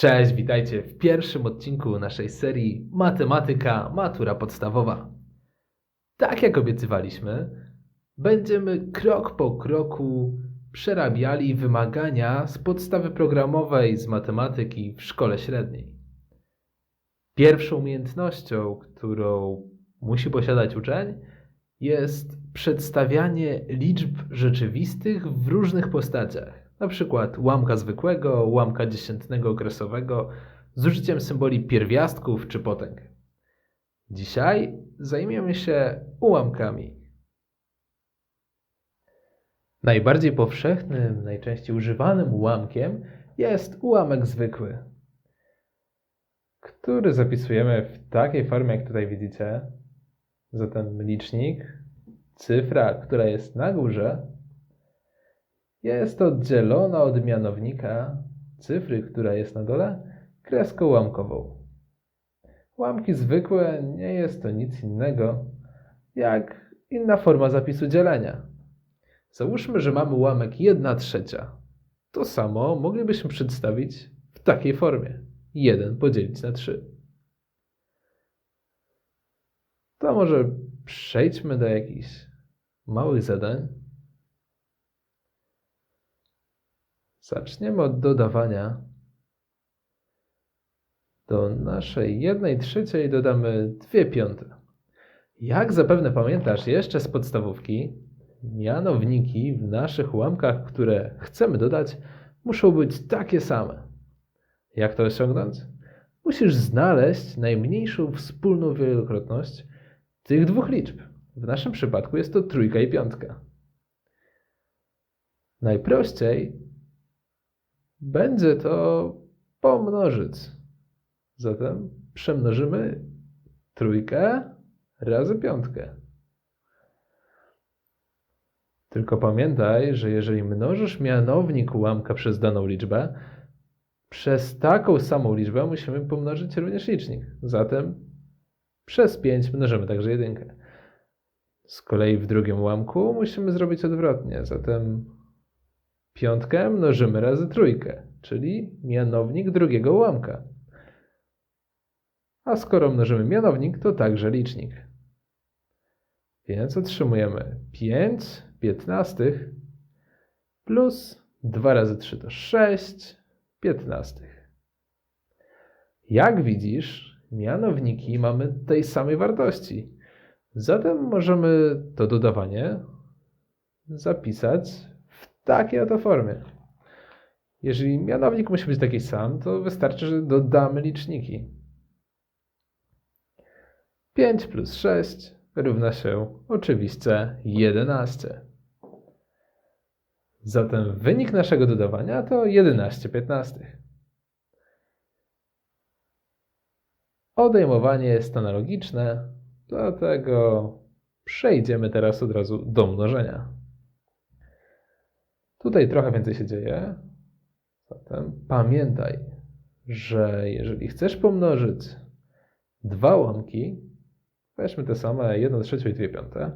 Cześć, witajcie w pierwszym odcinku naszej serii Matematyka Matura Podstawowa. Tak jak obiecywaliśmy, będziemy krok po kroku przerabiali wymagania z podstawy programowej z matematyki w szkole średniej. Pierwszą umiejętnością, którą musi posiadać uczeń, jest przedstawianie liczb rzeczywistych w różnych postaciach. Na przykład ułamka zwykłego, ułamka dziesiętnego okresowego z użyciem symboli pierwiastków czy potęg. Dzisiaj zajmiemy się ułamkami. Najbardziej powszechnym, najczęściej używanym ułamkiem jest ułamek zwykły, który zapisujemy w takiej formie, jak tutaj widzicie. Zatem licznik, cyfra, która jest na górze, jest oddzielona od mianownika cyfry, która jest na dole, kreską ułamkową. Ułamki zwykłe nie jest to nic innego jak inna forma zapisu dzielenia. Załóżmy, że mamy ułamek 1 trzecia. To samo moglibyśmy przedstawić w takiej formie. 1 podzielić na 3. To może przejdźmy do jakichś małych zadań. Zaczniemy od dodawania. Do naszej 1 trzeciej dodamy 2 piąte. Jak zapewne pamiętasz jeszcze z podstawówki, mianowniki w naszych ułamkach, które chcemy dodać, muszą być takie same. Jak to osiągnąć? Musisz znaleźć najmniejszą wspólną wielokrotność tych dwóch liczb. W naszym przypadku jest to trójka i piątka. Najprościej będzie to pomnożyć. Zatem przemnożymy trójkę razy piątkę. Tylko pamiętaj, że jeżeli mnożysz mianownik ułamka przez daną liczbę, przez taką samą liczbę musimy pomnożyć również licznik. Zatem przez 5 mnożymy także jedynkę. Z kolei w drugim ułamku musimy zrobić odwrotnie. Zatem piątkę mnożymy razy trójkę, czyli mianownik drugiego ułamka. A skoro mnożymy mianownik, to także licznik. Więc otrzymujemy 5 piętnastych plus 2 razy 3 to 6 piętnastych. Jak widzisz, mianowniki mamy tej samej wartości. Zatem możemy to dodawanie zapisać takiej oto formie. Jeżeli mianownik musi być taki sam, to wystarczy, że dodamy liczniki. 5 plus 6 równa się oczywiście 11. Zatem wynik naszego dodawania to 11 piętnastych. Odejmowanie jest analogiczne, dlatego przejdziemy teraz od razu do mnożenia. Tutaj trochę więcej się dzieje. Zatem pamiętaj, że jeżeli chcesz pomnożyć dwa łamki, weźmy te same 1 trzecią i 2 piąte,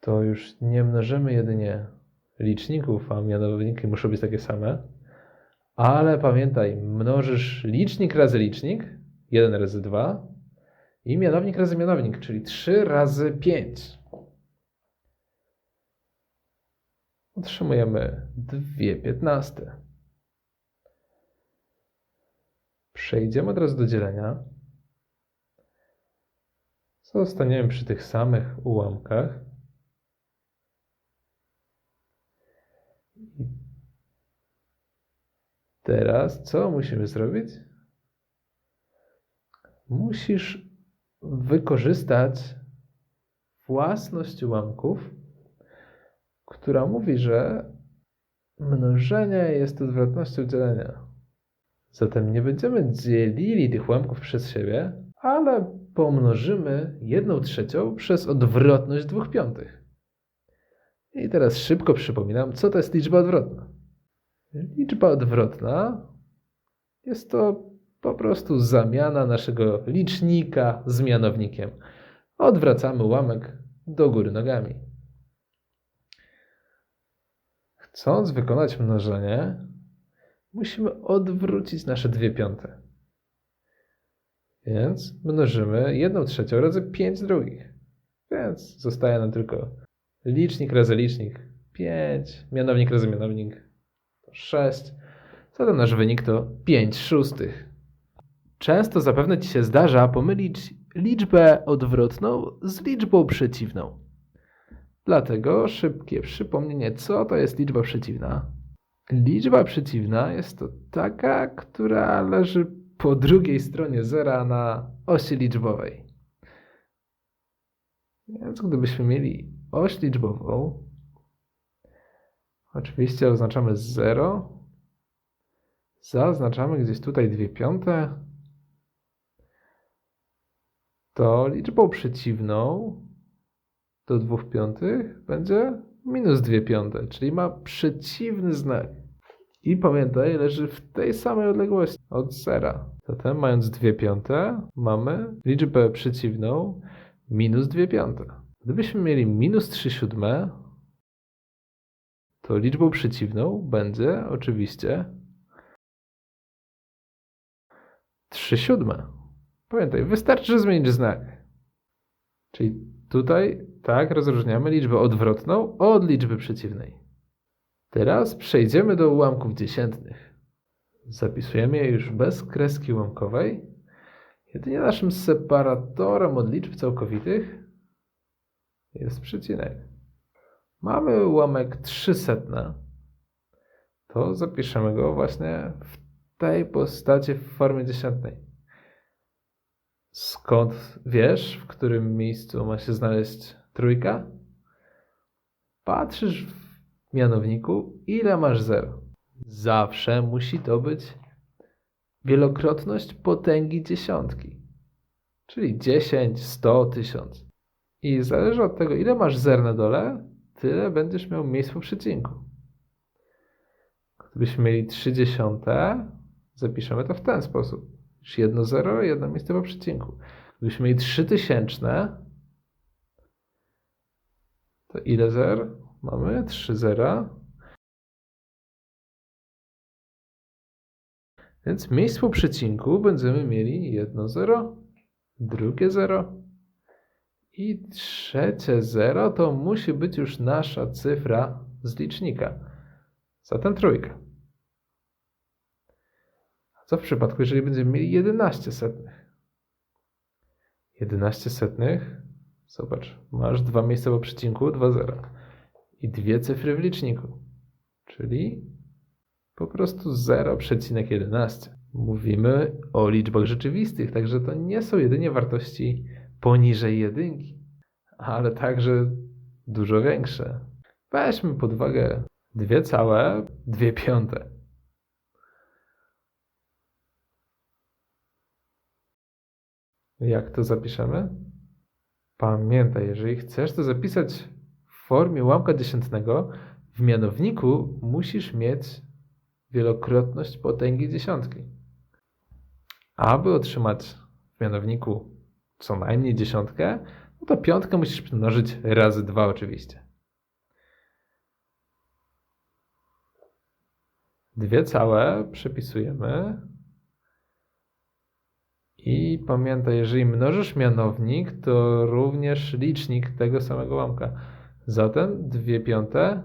to już nie mnożymy jedynie liczników, a mianowniki muszą być takie same, ale pamiętaj, mnożysz licznik razy licznik, 1 razy 2 i mianownik razy mianownik, czyli 3 razy 5. Otrzymujemy 2 piętnaste. Przejdziemy od razu do dzielenia. Zostaniemy przy tych samych ułamkach. Teraz co musimy zrobić? Musisz wykorzystać własność ułamków, która mówi, że mnożenie jest odwrotnością dzielenia. Zatem nie będziemy dzielili tych ułamków przez siebie, ale pomnożymy jedną trzecią przez odwrotność dwóch piątych. I teraz szybko przypominam, co to jest liczba odwrotna. Liczba odwrotna jest to po prostu zamiana naszego licznika z mianownikiem. Odwracamy ułamek do góry nogami. Chcąc wykonać mnożenie, musimy odwrócić nasze dwie piąte. Więc mnożymy 1 trzecią razy 5 drugich. Więc zostaje nam tylko licznik razy licznik 5, mianownik razy mianownik to 6. Zatem nasz wynik to 5 szóstych. Często zapewne Ci się zdarza pomylić liczbę odwrotną z liczbą przeciwną. Dlatego szybkie przypomnienie, co to jest liczba przeciwna. Liczba przeciwna jest to taka, która leży po drugiej stronie zera na osi liczbowej. Więc gdybyśmy mieli oś liczbową, oczywiście oznaczamy 0, zaznaczamy gdzieś tutaj 2 piąte, to liczbą przeciwną do 2 piątych będzie minus 2 piąte, czyli ma przeciwny znak. I pamiętaj, leży w tej samej odległości od zera. Zatem mając 2 piąte, mamy liczbę przeciwną minus 2 piąte. Gdybyśmy mieli minus 3 siódme, to liczbą przeciwną będzie oczywiście 3 siódme. Pamiętaj, wystarczy zmienić znak. Czyli tutaj tak rozróżniamy liczbę odwrotną od liczby przeciwnej. Teraz przejdziemy do ułamków dziesiętnych. Zapisujemy je już bez kreski ułamkowej. Jedynie naszym separatorem od liczb całkowitych jest przecinek. Mamy ułamek 300. To zapiszemy go właśnie w tej postaci w formie dziesiętnej. Skąd wiesz, w którym miejscu ma się znaleźć trójka? Patrzysz w mianowniku, ile masz 0. Zawsze musi to być wielokrotność potęgi dziesiątki. Czyli 10, 100, 1000. I zależy od tego, ile masz zer na dole, tyle będziesz miał miejsc po przecinku. Gdybyśmy mieli 30, zapiszemy to w ten sposób. Jedno zero, jedno miejsce po przecinku. Gdybyśmy mieli 3000, to ile zer? Mamy 3 zera. Więc miejsc po przecinku będziemy mieli jedno 0, drugie 0 i trzecie 0 to musi być już nasza cyfra z licznika. Zatem trójka. A co w przypadku, jeżeli będziemy mieli 11 setnych? 11 setnych, zobacz, masz dwa miejsca po przecinku, 2 zera i dwie cyfry w liczniku, czyli po prostu 0,11. Mówimy o liczbach rzeczywistych, także to nie są jedynie wartości poniżej jedynki, ale także dużo większe. Weźmy pod uwagę dwie całe, dwie piąte. Jak to zapiszemy? Pamiętaj, jeżeli chcesz to zapisać formie ułamka dziesiętnego w mianowniku musisz mieć wielokrotność potęgi dziesiątki. Aby otrzymać w mianowniku co najmniej dziesiątkę, no to piątkę musisz mnożyć razy dwa oczywiście. Dwie całe przepisujemy. I pamiętaj, jeżeli mnożysz mianownik, to również licznik tego samego ułamka. Zatem 2 piąte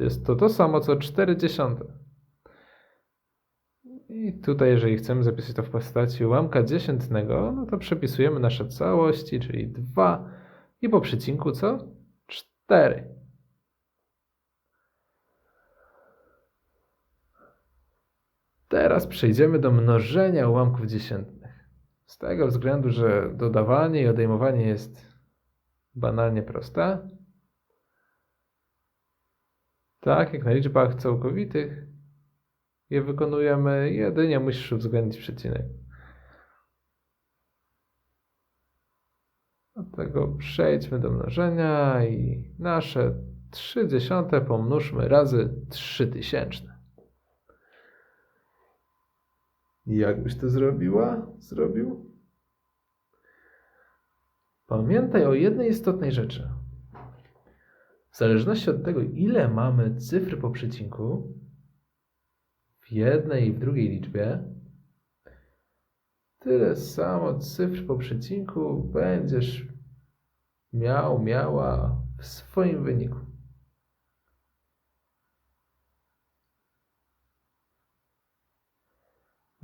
jest to to samo co 4 dziesiąte. I tutaj, jeżeli chcemy zapisać to w postaci ułamka dziesiętnego, no to przepisujemy nasze całości, czyli 2 i po przecinku co? 4. Teraz przejdziemy do mnożenia ułamków dziesiętnych. Z tego względu, że dodawanie i odejmowanie jest banalnie prosta. Tak, jak na liczbach całkowitych je wykonujemy, jedynie musisz uwzględnić przecinek. Dlatego przejdźmy do mnożenia i nasze 3 dziesiąte pomnóżmy razy 3 Jak byś to zrobiła? Zrobił? Pamiętaj o jednej istotnej rzeczy. W zależności od tego, ile mamy cyfr po przecinku, w jednej i w drugiej liczbie, tyle samo cyfr po przecinku będziesz miał, miała w swoim wyniku.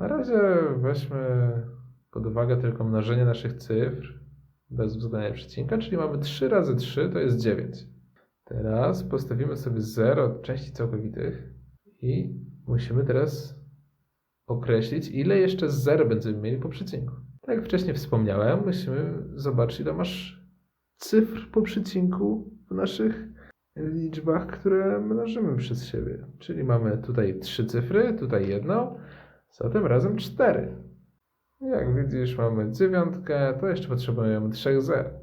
Na razie weźmy pod uwagę tylko mnożenie naszych cyfr bez uwzględnienia przecinka, czyli mamy 3 razy 3 to jest 9. Teraz postawimy sobie 0 od części całkowitych i musimy teraz określić, ile jeszcze 0 będziemy mieli po przecinku. Tak jak wcześniej wspomniałem, musimy zobaczyć, ile masz cyfr po przecinku w naszych liczbach, które mnożymy przez siebie. Czyli mamy tutaj trzy cyfry, tutaj jedną, zatem razem cztery. Jak widzisz, mamy dziewiątkę, to jeszcze potrzebujemy trzech zer.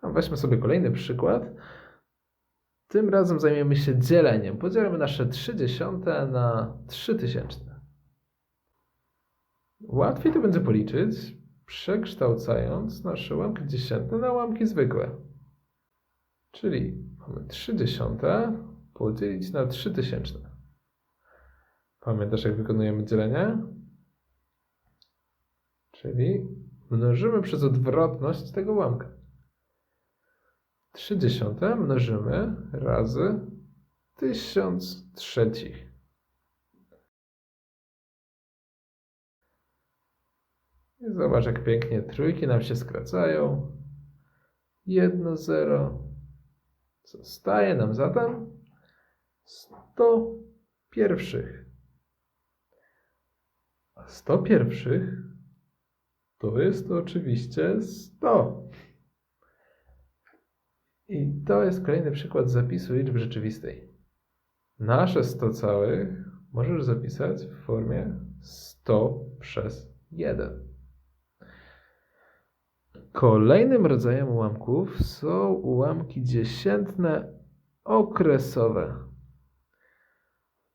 A weźmy sobie kolejny przykład. Tym razem zajmiemy się dzieleniem. Podzielimy nasze 3 dziesiąte na 3 tysięczne. Łatwiej to będzie policzyć, przekształcając nasze łamki dziesiętne na łamki zwykłe. Czyli mamy 3 dziesiąte podzielić na 3 tysięczne. Pamiętasz, jak wykonujemy dzielenie? Czyli mnożymy przez odwrotność tego łamka. 3 dziesiąte mnożymy razy 1000 trzecich. I zobacz, jak pięknie trójki nam się skracają. Jedno zero. Zostaje nam zatem 100 pierwszych. A 100 pierwszych to jest to oczywiście 100. I to jest kolejny przykład zapisu liczby rzeczywistej. Nasze 100 całych możesz zapisać w formie 100 przez 1. Kolejnym rodzajem ułamków są ułamki dziesiętne okresowe.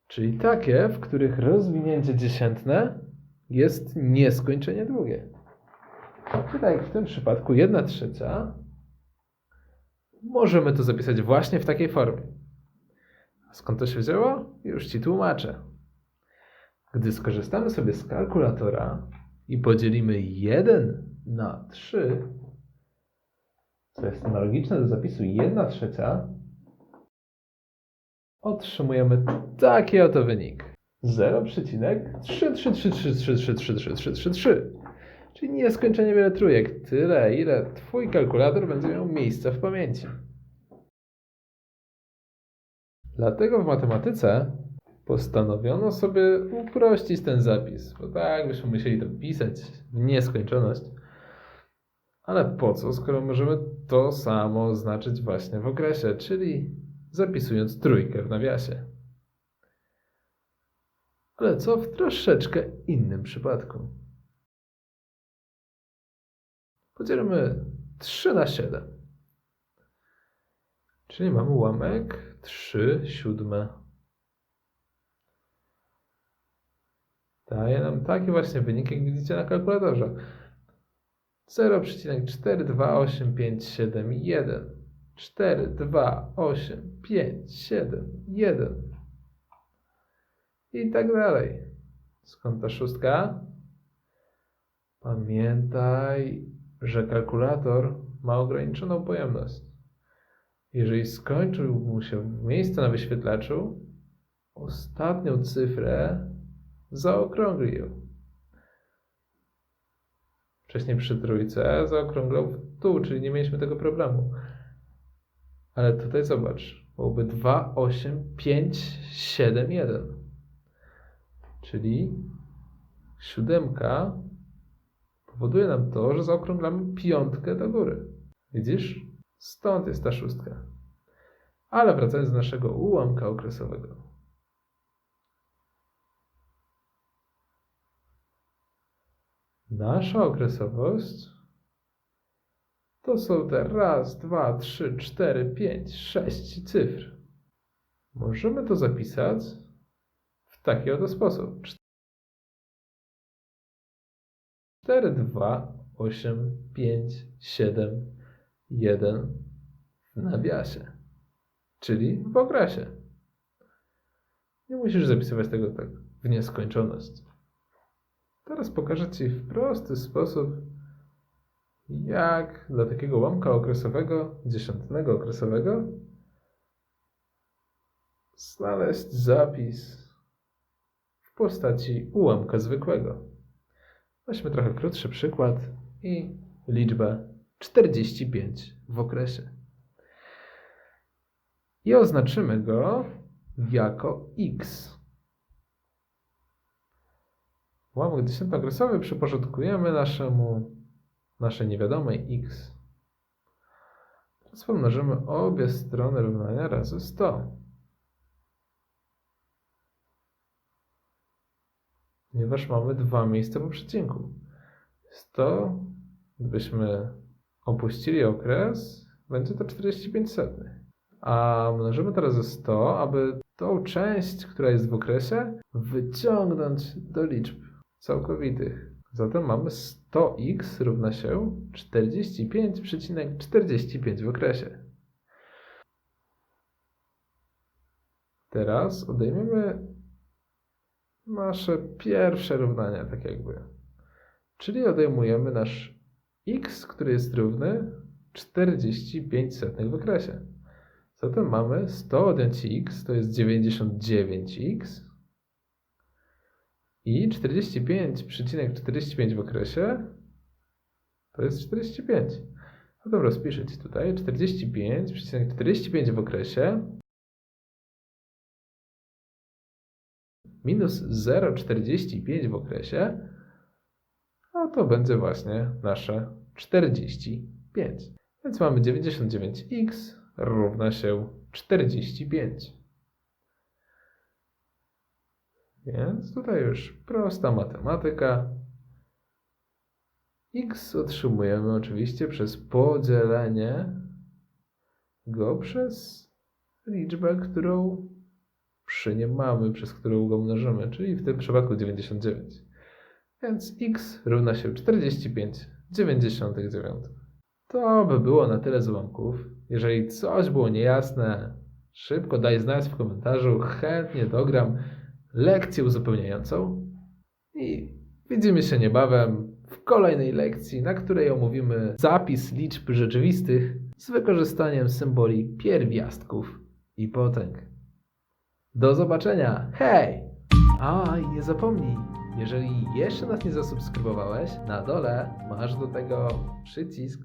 Czyli takie, w których rozwinięcie dziesiętne jest nieskończenie długie. Tutaj jak w tym przypadku 1 trzecia możemy to zapisać właśnie w takiej formie. Skąd to się wzięło? Już Ci tłumaczę. Gdy skorzystamy sobie z kalkulatora i podzielimy 1 na 3, co jest analogiczne do zapisu 1 trzecia, otrzymujemy taki oto wynik. 0,33333333333 Czyli nieskończenie wiele trójek. Tyle, ile Twój kalkulator będzie miał miejsca w pamięci. Dlatego w matematyce postanowiono sobie uprościć ten zapis, bo tak byśmy musieli to pisać w nieskończoność. Ale po co, skoro możemy to samo oznaczyć właśnie w okresie, czyli zapisując trójkę w nawiasie. Ale co w troszeczkę innym przypadku? Podzielmy 3 na 7. Czyli mamy ułamek 3 siódme. Daje nam taki właśnie wynik, jak widzicie na kalkulatorze. 0,428571. 4, 2, 8, 5, 7, 1. I tak dalej. Skąd ta szóstka? Pamiętaj, że kalkulator ma ograniczoną pojemność. Jeżeli skończył mu się miejsce na wyświetlaczu, ostatnią cyfrę zaokrągli ją. Wcześniej przy trójce zaokrąglał w dół, czyli nie mieliśmy tego problemu. Ale tutaj zobacz, byłoby 2, 8, 5, 7, 1. Czyli siódemka powoduje nam to, że zaokrąglamy piątkę do góry. Widzisz? Stąd jest ta szóstka. Ale wracając do naszego ułamka okresowego. Nasza okresowość to są te raz, dwa, trzy, cztery, pięć, sześć cyfr. Możemy to zapisać taki oto sposób. 4, 2, 8, 5, 7, 1 w nawiasie, czyli w okresie. Nie musisz zapisywać tego tak w nieskończoność. Teraz pokażę Ci w prosty sposób, jak dla takiego ułamka okresowego, dziesiątnego okresowego, znaleźć zapis postaci ułamka zwykłego. Weźmy trochę krótszy przykład i liczbę 45 w okresie. I oznaczymy go jako x. Ułamek dziesiętnookresowy przyporządkujemy naszemu, naszej niewiadomej x. Teraz pomnożymy obie strony równania razy 100. Ponieważ mamy dwa miejsca po przecinku. 100, gdybyśmy opuścili okres, będzie to 45 setnych. A mnożymy teraz ze 100, aby tą część, która jest w okresie, wyciągnąć do liczb całkowitych. Zatem mamy 100x równa się 45,45 ,45 w okresie. Teraz odejmiemy nasze pierwsze równania, tak jakby. Czyli odejmujemy nasz x, który jest równy 45 setnych w okresie. Zatem mamy 100 odjąć x, to jest 99x i 45,45 w okresie to jest 45. Zatem rozpiszę Ci tutaj 45,45 w okresie minus 0,45 w okresie, a to będzie właśnie nasze 45. Więc mamy 99x równa się 45. Więc tutaj już prosta matematyka. x otrzymujemy oczywiście przez podzielenie go przez liczbę, którą przy nim mamy, przez którą go mnożymy, czyli w tym przypadku 99. Więc x równa się 45,99. To by było na tyle z. Jeżeli coś było niejasne, szybko daj znać w komentarzu, chętnie dogram lekcję uzupełniającą. I widzimy się niebawem w kolejnej lekcji, na której omówimy zapis liczb rzeczywistych z wykorzystaniem symboli pierwiastków i potęg. Do zobaczenia! Hej! A nie zapomnij, jeżeli jeszcze nas nie zasubskrybowałeś, na dole masz do tego przycisk